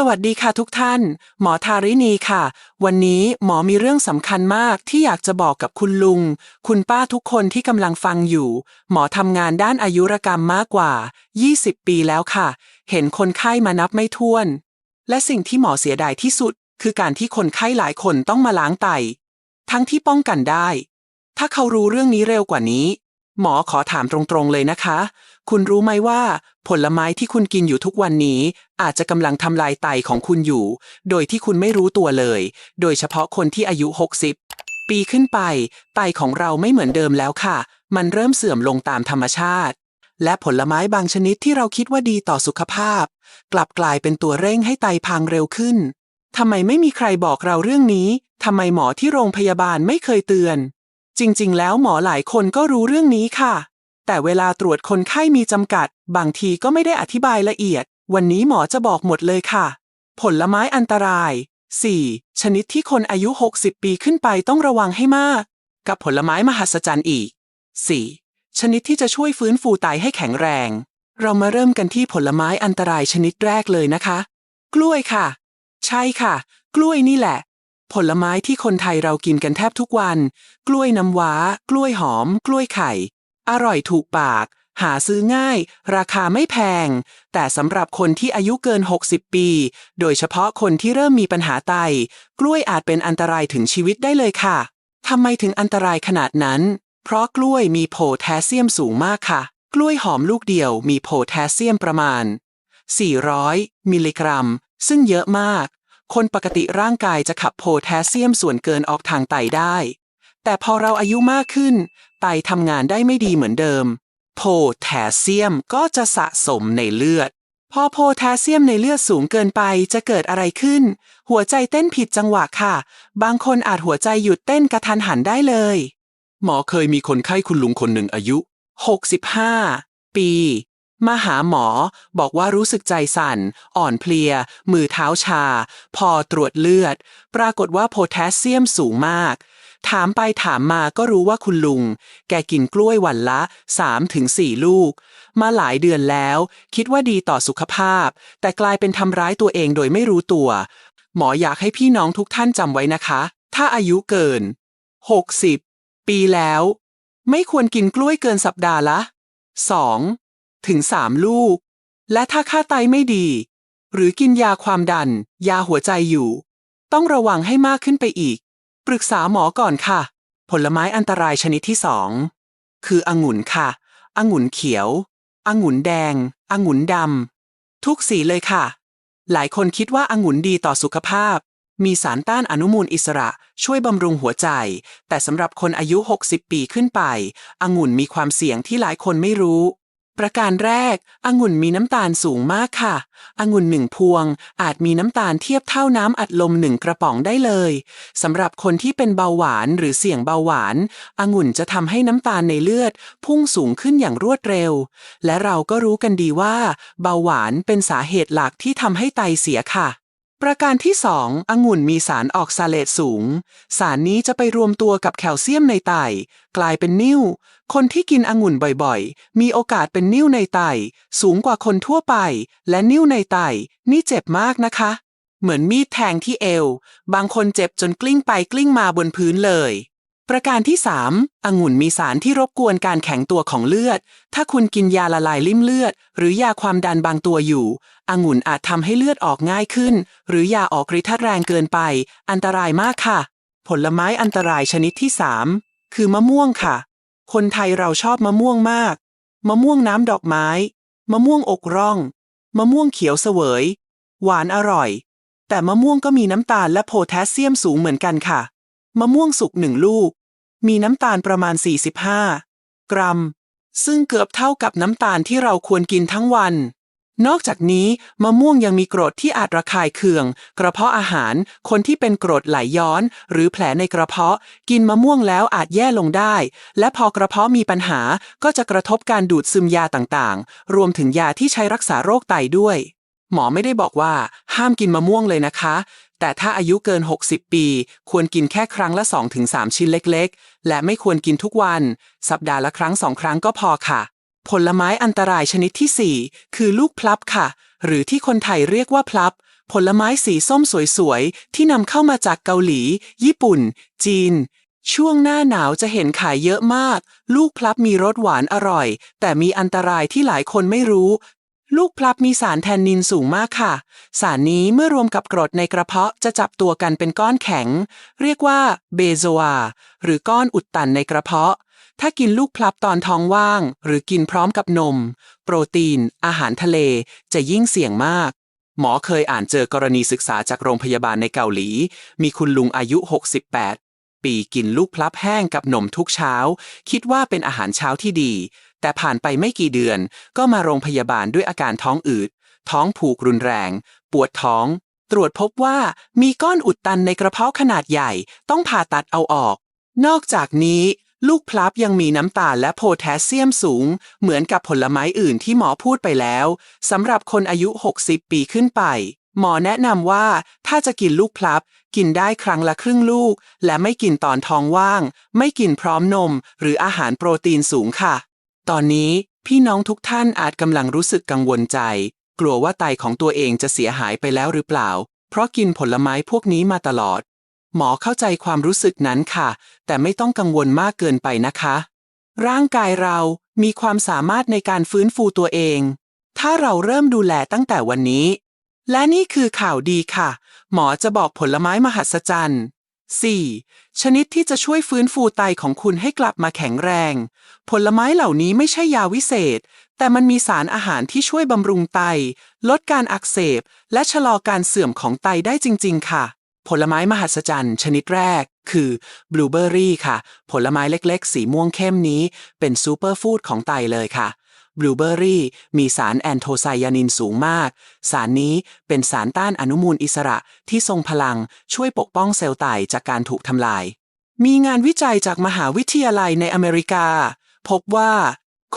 สวัสดีค่ะทุกท่าน หมอทารินีค่ะ วันนี้หมอมีเรื่องสำคัญมากที่อยากจะบอกกับคุณลุง คุณป้าทุกคนที่กำลังฟังอยู่ หมอทำงานด้านอายุรกรรมมากกว่า 20 ปีแล้วค่ะ เห็นคนไข้มานับไม่ถ้วน และสิ่งที่หมอเสียดายที่สุด คือการที่คนไข้หลายคนต้องมาล้างไต ทั้งที่ป้องกันได้ ถ้าเขารู้เรื่องนี้เร็วกว่านี้ หมอขอถามตรงๆเลยนะคะ คุณรู้ไหมว่า ผลไม้ที่คุณกินอยู่ทุกวันนี้ อาจจะกำลังทำลายไตของคุณอยู่ โดยที่คุณไม่รู้ตัวเลย โดยเฉพาะคนที่อายุ 60 ปีขึ้นไป ไตของเราไม่เหมือนเดิมแล้วค่ะ มันเริ่มเสื่อมลงตามธรรมชาติ และผลไม้บางชนิดที่เราคิดว่าดีต่อสุขภาพ กลับกลายเป็นตัวเร่งให้ไตพังเร็วขึ้นทำไมไม่มีใครบอกเราเรื่องนี้ทำไมหมอที่โรงพยาบาลไม่เคยเตือน จริง ๆ แล้วหมอหลายคนก็รู้เรื่องนี้ค่ะ แต่เวลาตรวจคนไข้มีจำกัด บางทีก็ไม่ได้อธิบายละเอียด วันนี้หมอจะบอกหมดเลยค่ะ ผลไม้อันตราย 4. ชนิดที่คนอายุ 60 ปีขึ้นไปต้องระวังให้มาก กับผลไม้มหัศจรรย์อีก 4. ชนิดที่จะช่วยฟื้นฟูไตให้แข็งแรง เรามาเริ่มกันที่ผลไม้อันตรายชนิดแรกเลยนะคะ กล้วยค่ะ ใช่ค่ะ กล้วยนี่แหละ ผลไม้ที่คนไทยเรากินกันแทบทุกวัน กล้วยน้ำว้า กล้วยหอม กล้วยไข่ อร่อยถูกปาก หาซื้อง่าย ราคาไม่แพง แต่สำหรับคนที่อายุเกิน 60 ปี โดยเฉพาะคนที่เริ่มมีปัญหาไต กล้วยอาจเป็นอันตรายถึงชีวิตได้เลยค่ะทำไมถึงอันตรายขนาดนั้น เพราะกล้วยมีโพแทสเซียมสูงมากค่ะ กล้วยหอมลูกเดียวมีโพแทสเซียมประมาณ 400 มิลลิกรัม ซึ่งเยอะมาก คนปกติร่างกายจะขับโพแทสเซียมส่วนเกินออกทางไตได้ แต่พอเราอายุมากขึ้น ไตทำงานได้ไม่ดีเหมือนเดิม โพแทสเซียมก็จะสะสมในเลือด พอโพแทสเซียมในเลือดสูงเกินไปจะเกิดอะไรขึ้น หัวใจเต้นผิดจังหวะค่ะ บางคนอาจหัวใจหยุดเต้นกระทันหันได้เลย หมอเคยมีคนไข้คุณลุงคนหนึ่งอายุ 65 ปี มาหาหมอบอกว่ารู้สึกใจสั่น อ่อนเพลีย มือเท้าชา พอตรวจเลือด ปรากฏว่าโพแทสเซียมสูงมาก ถามไปถามมาก็รู้ว่าคุณลุง แกกินกล้วยวันละ 3-4 ลูก มาหลายเดือนแล้ว คิดว่าดีต่อสุขภาพ แต่กลายเป็นทำร้ายตัวเองโดยไม่รู้ตัว หมออยากให้พี่น้องทุกท่านจำไว้นะคะ ถ้าอายุเกิน 60 ปีแล้ว ไม่ควรกินกล้วยเกินสัปดาห์ละ 2. ถึง 3 ลูก และถ้าค่าไตไม่ดี หรือกินยาความดัน ยาหัวใจอยู่ ต้องระวังให้มากขึ้นไปอีก ปรึกษาหมอก่อนค่ะ ผลไม้อันตรายชนิดที่2คือองุ่นค่ะองุ่นเขียวองุ่นแดงองุ่นดำทุกสีเลยค่ะ หลายคนคิดว่าองุ่นดีต่อสุขภาพ มีสารต้านอนุมูลอิสระช่วยบำรุงหัวใจ แต่สำหรับคนอายุ 60 ปีขึ้นไปองุ่นมีความเสี่ยงที่หลายคนไม่รู้ ประการแรก องุ่นมีน้ำตาลสูงมากค่ะ องุ่นหนึ่งพวง อาจมีน้ำตาลเทียบเท่าน้ำอัดลมหนึ่งกระป๋องได้เลยสำหรับคนที่เป็นเบาหวานหรือเสี่ยงเบาหวาน องุ่นจะทำให้น้ำตาลในเลือด พุ่งสูงขึ้นอย่างรวดเร็ว และเราก็รู้กันดีว่า เบาหวานเป็นสาเหตุหลักที่ทำให้ไตเสียค่ะ ประการที่ 2องุ่นมีสารออกซาเลตสูง สารนี้จะไปรวมตัวกับแคลเซียมในไต กลายเป็นนิ่ว คนที่กินองุ่นบ่อยๆ มีโอกาสเป็นนิ่วในไต สูงกว่าคนทั่วไป และนิ่วในไต นี่เจ็บมากนะคะ เหมือนมีดแทงที่เอว บางคนเจ็บจนกลิ้งไปกลิ้งมาบนพื้นเลย ประการที่ 3องุ่นมีสารที่รบกวนการแข็งตัวของเลือด ถ้าคุณกินยาละลายลิ่มเลือด หรือยาความดันบางตัวอยู่องุ่นอาจทำให้เลือดออกง่ายขึ้น หรือยาออกฤทธิ์แรงเกินไป อันตรายมากค่ะ ผลไม้อันตรายชนิดที่ 3 คือมะม่วงค่ะ คนไทยเราชอบมะม่วงมาก มะม่วงน้ำดอกไม้ มะม่วงอกร่อง มะม่วงเขียวเสวย หวานอร่อย แต่มะม่วงก็มีน้ำตาลและโพแทสเซียมสูงเหมือนกันค่ะ มะม่วงสุกหนึ่งลูก มีน้ำตาลประมาณ 45 กรัม ซึ่งเกือบเท่ากับน้ำตาลที่เราควรกินทั้งวัน นอกจากนี้มะม่วงยังมีกรดที่อาจระคายเคือง กระเพาะอาหาร คนที่เป็นกรดไหลย้อน หรือแผลในกระเพาะ กินมะม่วงแล้วอาจแย่ลงได้ และพอกระเพาะมีปัญหาก็จะกระทบการดูดซึมยาต่างๆ รวมถึงยาที่ใช้รักษาโรคไตด้วย หมอไม่ได้บอกว่า ห้ามกินมะม่วงเลยนะคะ แต่ถ้าอายุเกิน 60 ปี ควรกินแค่ครั้งละ 2-3 ชิ้นเล็กๆ และไม่ควรกินทุกวัน สัปดาห์ละครั้งสองครั้งก็พอค่ะ ผลไม้อันตรายชนิดที่ 4 คือลูกพลับค่ะ หรือที่คนไทยเรียกว่าพลับ ผลไม้สีส้มสวยๆ ที่นำเข้ามาจากเกาหลี ญี่ปุ่น จีน ช่วงหน้าหนาวจะเห็นขายเยอะมาก ลูกพลับมีรสหวานอร่อย แต่มีอันตรายที่หลายคนไม่รู้ ลูกพลับมีสารแทนนินสูงมากค่ะ สารนี้เมื่อรวมกับกรดในกระเพาะจะจับตัวกันเป็นก้อนแข็ง เรียกว่าเบโซอาหรือก้อนอุดตันในกระเพาะ ถ้ากินลูกพลับตอนท้องว่าง หรือกินพร้อมกับนม โปรตีน อาหารทะเลจะยิ่งเสี่ยงมาก หมอเคยอ่านเจอกรณีศึกษาจากโรงพยาบาลในเกาหลี มีคุณลุงอายุ 68 ปีกินลูกพลับแห้งกับนมทุกเช้า คิดว่าเป็นอาหารเช้าที่ดี แต่ผ่านไปไม่กี่เดือน ก็มาโรงพยาบาลด้วยอาการท้องอืด ท้องผูกรุนแรง ปวดท้อง ตรวจพบว่ามีก้อนอุดตันในกระเพาะขนาดใหญ่ ต้องผ่าตัดเอาออก นอกจากนี้ ลูกพลับยังมีน้ำตาลและโพแทสเซียมสูง เหมือนกับผลไม้อื่นที่หมอพูดไปแล้วสำหรับคนอายุ 60 ปีขึ้นไปหมอแนะนำว่าถ้าจะกินลูกพลับ กินได้ครั้งละครึ่งลูก และไม่กินตอนท้องว่าง ไม่กินพร้อมนม หรืออาหารโปรตีนสูงค่ะ ตอนนี้พี่น้องทุกท่านอาจกำลังรู้สึกกังวลใจ กลัวว่าไตของตัวเองจะเสียหายไปแล้วหรือเปล่า เพราะกินผลไม้พวกนี้มาตลอด หมอเข้าใจความรู้สึกนั้นค่ะ แต่ไม่ต้องกังวลมากเกินไปนะคะ ร่างกายเรามีความสามารถในการฟื้นฟูตัวเองถ้าเราเริ่มดูแลตั้งแต่วันนี้ และนี่คือข่าวดีค่ะ หมอจะบอกผลไม้มหัศจรรย์ 4. ชนิดที่จะช่วยฟื้นฟูไตของคุณให้กลับมาแข็งแรง ผลไม้เหล่านี้ไม่ใช่ยาวิเศษ แต่มันมีสารอาหารที่ช่วยบำรุงไต ลดการอักเสบ และชะลอการเสื่อมของไตได้จริง ๆ ค่ะ ผลไม้มหัศจรรย์ ชนิดแรก คือบลูเบอร์รี่ค่ะ ผลไม้เล็ก ๆ สีม่วงเข้มนี้ เป็นซูเปอร์ฟู้ดของไตเลยค่ะ บลูเบอรี่มีสารแอนโทไซยานินสูงมาก สารนี้เป็นสารต้านอนุมูลอิสระที่ทรงพลังช่วยปกป้องเซลล์ไตจากการถูกทำลาย มีงานวิจัยจากมหาวิทยาลัยในอเมริกา พบว่า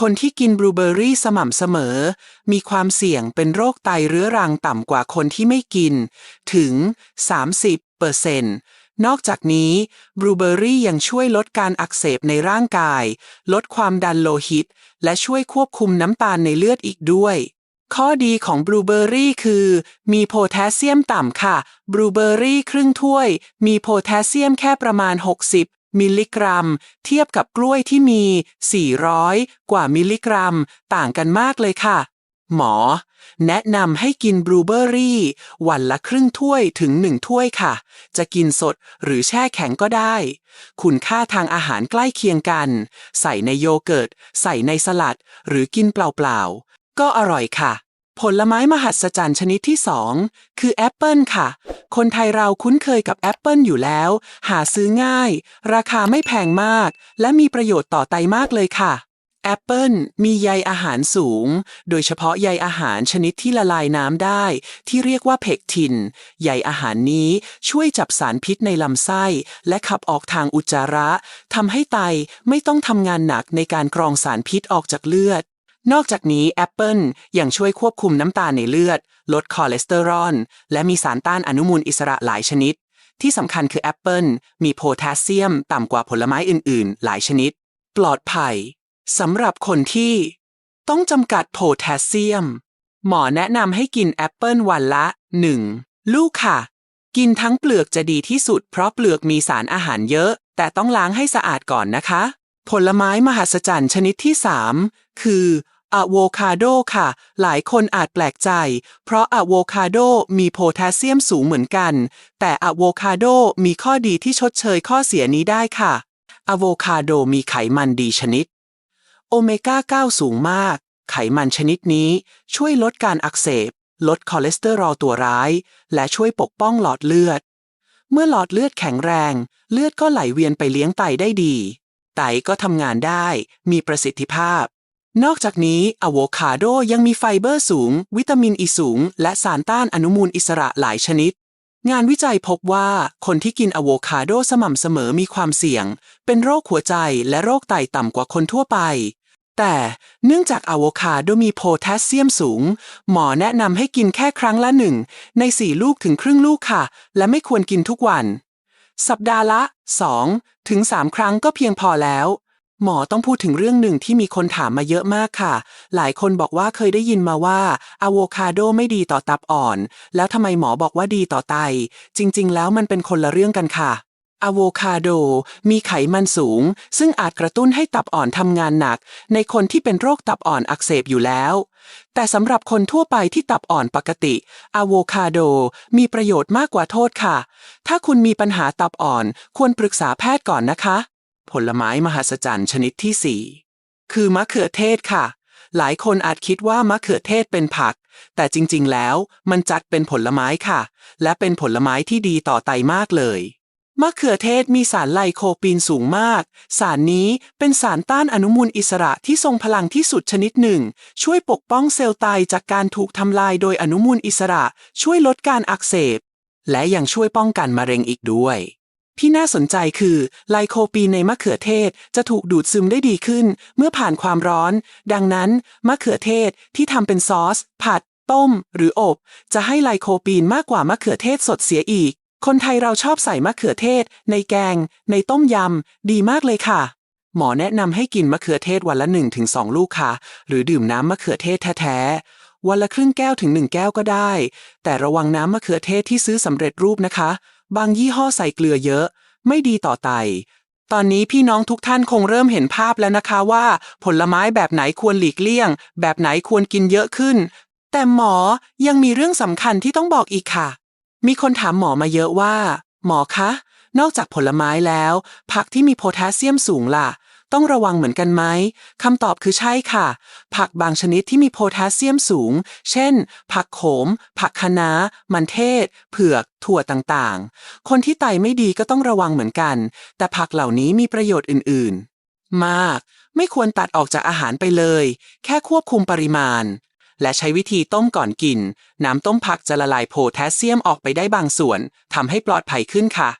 คนที่กินบลูเบอร์รี่สม่ำเสมอ มีความเสี่ยงเป็นโรคไตเรื้อรังต่ำกว่าคนที่ไม่กิน ถึง 30เปอร์เซ็นต์ นอกจากนี้บลูเบอร์รี่ยังช่วยลดการอักเสบในร่างกาย ลดความดันโลหิต และช่วยควบคุมน้ำตาลในเลือดอีกด้วย ข้อดีของบลูเบอร์รี่คือ มีโพแทสเซียมต่ำค่ะบลูเบอร์รี่ครึ่งถ้วย มีโพแทสเซียมแค่ประมาณ 60มิลลิกรัม เทียบกับกล้วยที่มี 400 กว่ามิลลิกรัม ต่างกันมากเลยค่ะ หมอ แนะนำให้กินบลูเบอร์รี่ วันละครึ่งถ้วยถึงหนึ่งถ้วยค่ะ จะกินสดหรือแช่แข็งก็ได้ คุณค่าทางอาหารใกล้เคียงกัน ใส่ในโยเกิร์ต ใส่ในสลัด หรือกินเปล่าๆ ก็อร่อยค่ะ ผลไม้มหัศจรรย์ชนิดที่ 2 คือแอปเปิลค่ะ คนไทยเราคุ้นเคยกับแอปเปิลอยู่แล้ว หาซื้อง่าย ราคาไม่แพงมาก และมีประโยชน์ต่อไตมากเลยค่ะ แอปเปิลมีใยอาหารสูง โดยเฉพาะใยอาหารชนิดที่ละลายน้ำได้ ที่เรียกว่าเพกทิน ใยอาหารนี้ช่วยจับสารพิษในลำไส้ และขับออกทางอุจจาระทำให้ไตไม่ต้องทำงานหนักในการกรองสารพิษออกจากเลือด นอกจากนี้แอปเปิลยังช่วยควบคุมน้ำตาลในเลือด ลดคอเลสเตอรอลและมีสารต้านอนุมูลอิสระหลายชนิด ที่สำคัญคือแอปเปิลมีโพแทสเซียมต่ำกว่าผลไม้อื่น ๆ หลายชนิด ปลอดภัย สำหรับคนที่ต้องจำกัดโพแทสเซียม หมอแนะนำให้กินแอปเปิลวันละ 1 ลูกค่ะ กินทั้งเปลือกจะดีที่สุดเพราะเปลือกมีสารอาหารเยอะ แต่ต้องล้างให้สะอาดก่อนนะคะ ผลไม้มหัศจรรย์ชนิดที่ 3 คืออะโวคาโดค่ะ หลายคนอาจแปลกใจ เพราะอะโวคาโดมีโพแทสเซียมสูงเหมือนกัน แต่อะโวคาโดมีข้อดีที่ชดเชยข้อเสียนี้ได้ค่ะอะโวคาโดมีไขมันดีชนิด โอเมก้า 9 สูงมาก ไขมันชนิดนี้ช่วยลดการอักเสบ ลดคอเลสเตอรอลตัวร้าย และช่วยปกป้องหลอดเลือด เมื่อหลอดเลือดแข็งแรง เลือดก็ไหลเวียนไปเลี้ยงไตได้ดี ไตก็ทำงานได้ มีประสิทธิภาพ นอกจากนี้อะโวคาโดยังมีไฟเบอร์สูง วิตามินอีสูง และสารต้านอนุมูลอิสระหลายชนิดงานวิจัยพบว่าคนที่กินอะโวคาโดสม่ำเสมอมีความเสี่ยง เป็นโรคหัวใจและโรคไตต่ำกว่าคนทั่วไป แต่เนื่องจากอะโวคาโดมีโพแทสเซียมสูง หมอแนะนำให้กินแค่ครั้งละหนึ่งในสี่ลูกถึงครึ่งลูกค่ะ และไม่ควรกินทุกวัน สัปดาห์ละ 2 ถึง 3 ครั้งก็เพียงพอแล้ว หมอต้องพูดถึงเรื่องหนึ่งที่มีคนถามมาเยอะมากค่ะ หลายคนบอกว่าเคยได้ยินมาว่าอะโวคาโดไม่ดีต่อตับอ่อน แล้วทำไมหมอบอกว่าดีต่อไต จริง ๆ แล้วมันเป็นคนละเรื่องกันค่ะ อะโวคาโด มีไขมันสูง ซึ่งอาจกระตุ้นให้ตับอ่อนทำงานหนัก ในคนที่เป็นโรคตับอ่อนอักเสบอยู่แล้ว แต่สำหรับคนทั่วไปที่ตับอ่อนปกติอะโวคาโด มีประโยชน์มากกว่าโทษค่ะ ถ้าคุณมีปัญหาตับอ่อน ควรปรึกษาแพทย์ก่อนนะคะ ผลไม้มหัศจรรย์ชนิดที่ 4 คือมะเขือเทศค่ะ หลายคนอาจคิดว่ามะเขือเทศเป็นผัก แต่จริงๆ แล้วมันจัดเป็นผลไม้ค่ะ และเป็นผลไม้ที่ดีต่อไตมากเลย มะเขือเทศมีสารไลโคปีนสูงมาก สารนี้เป็นสารต้านอนุมูลอิสระที่ทรงพลังที่สุดชนิดหนึ่ง ช่วยปกป้องเซลล์ไตจากการถูกทำลายโดยอนุมูลอิสระ ช่วยลดการอักเสบ และยังช่วยป้องกันมะเร็งอีกด้วย ที่น่าสนใจคือไลโคปีนในมะเขือเทศจะถูกดูดซึมได้ดีขึ้น เมื่อผ่านความร้อน ดังนั้นมะเขือเทศที่ทำเป็นซอส ผัดต้มหรืออบ จะให้ไลโคปีนมากกว่ามะเขือเทศสดเสียอีก คนไทยเราชอบใส่มะเขือเทศ ในแกง ในต้มยำ ดีมากเลยค่ะ หมอแนะนำให้กินมะเขือเทศวันละ 1-2 ลูกค่ะ หรือดื่มน้ำมะเขือเทศแท้ๆ วันละครึ่งแก้วถึง 1 แก้วก็ได้ แต่ระวังน้ำมะเขือเทศที่ซื้อสำเร็จรูปนะคะ บางยี่ห้อใส่เกลือเยอะ ไม่ดีต่อไต ตอนนี้พี่น้องทุกท่านคงเริ่มเห็นภาพแล้วนะคะว่า ผลไม้แบบไหนควรหลีกเลี่ยง แบบไหนควรกินเยอะขึ้น แต่หมอยังมีเรื่องสำคัญที่ต้องบอกอีกค่ะ มีคนถามหมอมาเยอะว่า หมอคะ นอกจากผลไม้แล้ว ผักที่มีโพแทสเซียมสูงล่ะ ต้องระวังเหมือนกันไหมคำตอบคือใช่ค่ะ ผักบางชนิดที่มีโพแทสเซียมสูง เช่น ผักโขม ผักคะน้า มันเทศ เผือก ถั่วต่างๆ คนที่ไตไม่ดีก็ต้องระวังเหมือนกัน แต่ผักเหล่านี้มีประโยชน์อื่นๆ มาก ไม่ควรตัดออกจากอาหารไปเลย แค่ควบคุมปริมาณ และใช้วิธีต้มก่อนกิน น้ำต้มผักจะละลายโพแทสเซียมออกไปได้บางส่วนทำให้ปลอดภัยขึ้นค่ะ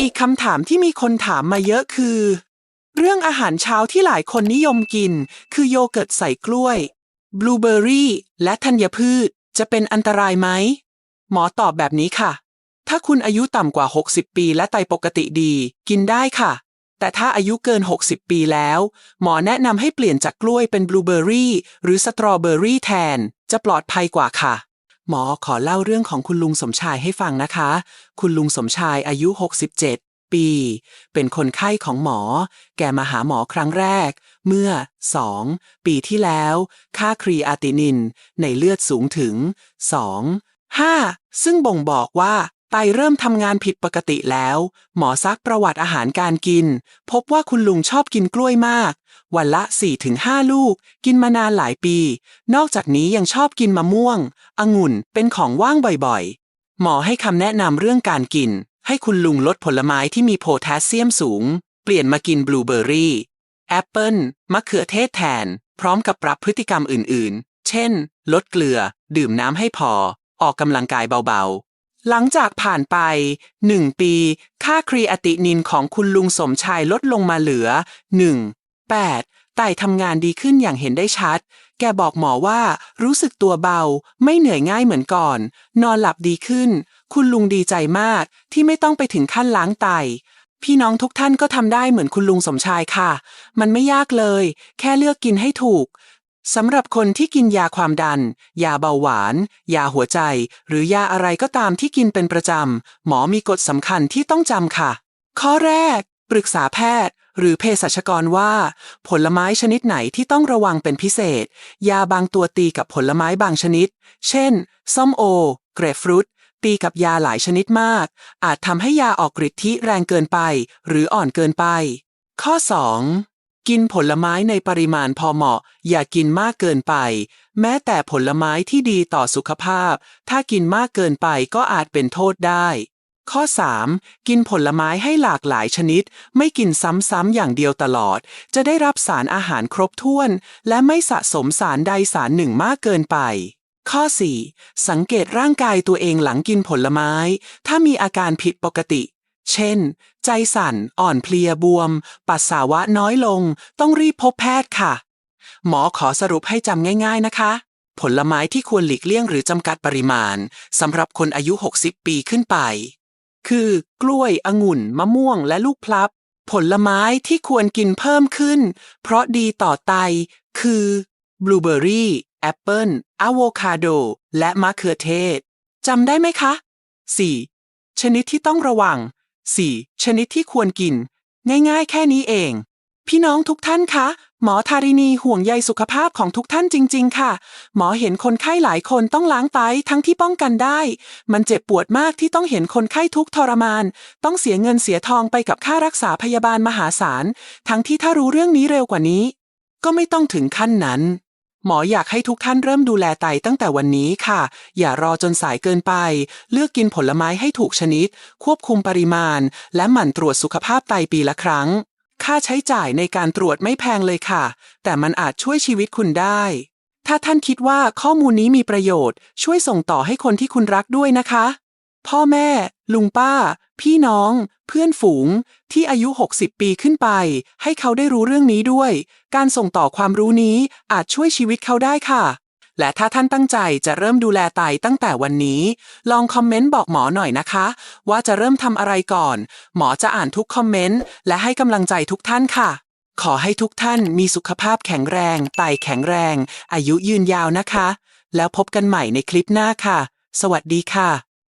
อีกคำถามที่มีคนถามมาเยอะคือ เรื่องอาหารเช้าที่หลายคนนิยมกิน คือโยเกิร์ตใส่กล้วยบลูเบอร์รี่และธัญพืช จะเป็นอันตรายไหม หมอตอบแบบนี้ค่ะ ถ้าคุณอายุต่ำกว่า 60 ปีและไตปกติดี กินได้ค่ะ แต่ถ้าอายุเกิน 60 ปีแล้ว หมอแนะนำให้เปลี่ยนจากกล้วยเป็นบลูเบอร์รี่หรือสตรอเบอร์รี่แทน จะปลอดภัยกว่าค่ะ หมอขอเล่าเรื่องของคุณลุงสมชายให้ฟังนะคะ คุณลุงสมชายอายุ 67 ปี เป็นคนไข้ของหมอ แกมาหาหมอครั้งแรก เมื่อ 2 ปีที่แล้ว ค่าครีอาตินิน ในเลือดสูงถึง 2 5 ซึ่งบ่งบอกว่า ไตเริ่มทำงานผิดปกติแล้ว หมอซักประวัติอาหารการกิน พบว่าคุณลุงชอบกินกล้วยมาก วันละ 4-5 ลูก กินมานานหลายปี นอกจากนี้ยังชอบกินมะม่วง องุ่นเป็นของว่างบ่อยๆ หมอให้คำแนะนำเรื่องการกิน ให้คุณลุงลดผลไม้ที่มีโพแทสเซียมสูง เปลี่ยนมากินบลูเบอร์รี่ แอปเปิลมะเขือเทศแทน พร้อมกับปรับพฤติกรรมอื่นๆ เช่น ลดเกลือ ดื่มน้ำให้พอ ออกกำลังกายเบาๆ หลังจากผ่านไป1ปี ค่าครีอาตินินของคุณลุงสมชายลดลงมาเหลือ1 8ไตทำงานดีขึ้นอย่างเห็นได้ชัด แกบอกหมอว่ารู้สึกตัวเบา ไม่เหนื่อยง่ายเหมือนก่อน นอนหลับดีขึ้น คุณลุงดีใจมากที่ไม่ต้องไปถึงขั้นล้างไต พี่น้องทุกท่านก็ทำได้เหมือนคุณลุงสมชายค่ะ มันไม่ยากเลย แค่เลือกกินให้ถูก สำหรับคนที่กินยาความดัน ยาเบาหวาน ยาหัวใจ หรือยาอะไรก็ตามที่กินเป็นประจำ หมอมีกฎสำคัญที่ต้องจำค่ะ ข้อแรก ปรึกษาแพทย์ หรือเภสัชกรว่า ผลไม้ชนิดไหนที่ต้องระวังเป็นพิเศษ ยาบางตัวตีกับผลไม้บางชนิด เช่น ส้มโอ เกรฟรุต ตีกับยาหลายชนิดมาก อาจทำให้ยาออกฤทธิ์แรงเกินไป หรืออ่อนเกินไป ข้อ 2. กินผลไม้ในปริมาณพอเหมาะ อย่ากินมากเกินไป แม้แต่ผลไม้ที่ดีต่อสุขภาพ ถ้ากินมากเกินไปก็อาจเป็นโทษได้ ข้อ 3. กินผลไม้ให้หลากหลายชนิด ไม่กินซ้ำๆอย่างเดียวตลอด จะได้รับสารอาหารครบถ้วน และไม่สะสมสารใดสารหนึ่งมากเกินไปข้อ 4. สังเกตร่างกายตัวเองหลังกินผลไม้ ถ้ามีอาการผิดปกติ เช่น ใจสั่น อ่อนเพลียบวม ปัสสาวะน้อยลง ต้องรีบพบแพทย์ค่ะ หมอขอสรุปให้จำง่าย ๆนะคะ ผลไม้ที่ควรหลีกเลี่ยงหรือจำกัดปริมาณสำหรับคนอายุ 60 ปีขึ้นไป คือ กล้วย องุ่น มะม่วง และลูกพลับ ผลไม้ที่ควรกินเพิ่มขึ้น เพราะดีต่อไต คือบลูเบอร์รี่แอปเปิลอะโวคาโด และมะเขือเทศจำได้ไหมคะ 4. ชนิดที่ต้องระวัง 4. ชนิดที่ควรกิน ง่ายๆ แค่นี้เอง พี่น้องทุกท่านคะ หมอทารินีห่วงใยสุขภาพของทุกท่านจริง ๆ ค่ะ หมอเห็นคนไข้หลายคนต้องล้างไตทั้งที่ป้องกันได้ มันเจ็บปวดมากที่ต้องเห็นคนไข้ทุกทรมาน ต้องเสียเงินเสียทองไปกับค่ารักษาพยาบาลมหาศาล ทั้งที่ถ้ารู้เรื่องนี้เร็วกว่านี้ ก็ไม่ต้องถึงขั้นนั้น หมออยากให้ทุกท่านเริ่มดูแลไตตั้งแต่วันนี้ค่ะ อย่ารอจนสายเกินไป เลือกกินผลไม้ให้ถูกชนิด ควบคุมปริมาณ และหมั่นตรวจสุขภาพไตปีละครั้ง ค่าใช้จ่ายในการตรวจไม่แพงเลยค่ะ แต่มันอาจช่วยชีวิตคุณได้ ถ้าท่านคิดว่าข้อมูลนี้มีประโยชน์ ช่วยส่งต่อให้คนที่คุณรักด้วยนะคะ พ่อแม่ ลุงป้า พี่น้อง เพื่อนฝูง ที่อายุ 60 ปีขึ้นไป ให้เขาได้รู้เรื่องนี้ด้วย การส่งต่อความรู้นี้อาจช่วยชีวิตเขาได้ค่ะ และถ้าท่านตั้งใจจะเริ่มดูแลไตตั้งแต่วันนี้ ลองคอมเมนต์บอกหมอหน่อยนะคะ ว่าจะเริ่มทำอะไรก่อน หมอจะอ่านทุกคอมเมนต์และให้กำลังใจทุกท่านค่ะ ขอให้ทุกท่านมีสุขภาพแข็งแรง ไตแข็งแรง อายุยืนยาวนะคะ แล้วพบกันใหม่ในคลิปหน้าค่ะ สวัสดีค่ะ